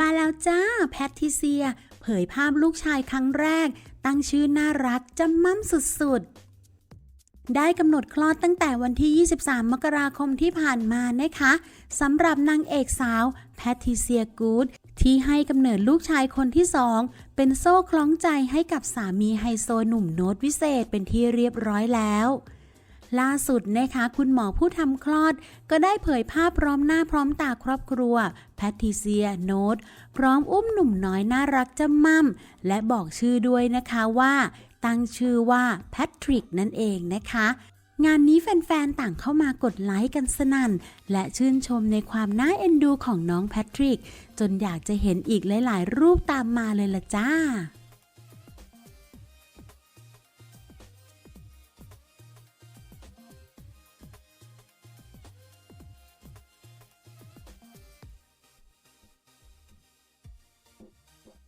มาแล้วจ้า แพททิเซีย เผยภาพลูกชายครั้งแรก ตั้งชื่อน่ารักจำมั่มสุดๆ ได้กำหนดคลอดตั้งแต่วันที่ 23 มกราคมที่ผ่านมานะคะสำหรับนางเอกสาว แพททิเซียกูดที่ให้กำเนิดลูกชายคนที่สอง เป็นโซ่คล้องใจให้กับสามีไฮโซหนุ่มโน้ตวิเศษเป็นที่เรียบร้อยแล้ว ล่าสุดนะคะ คุณหมอผู้ทำคลอด ก็ได้เผยภาพพร้อมหน้าพร้อมตาครอบครัว แพทริเซียโนตพร้อมอุ้มหนุ่มน้อยน่ารักจำมั่ม และบอกชื่อด้วยนะคะว่า ตั้งชื่อว่าแพทริกนั่นเองนะคะงานนี้แฟนๆ ต่างเข้ามากดไลค์กันสนั่น และชื่นชมในความน่าเอ็นดูของน้องแพทริก จนอยากจะเห็นอีกหลายๆ รูปตามมาเลยละจ้า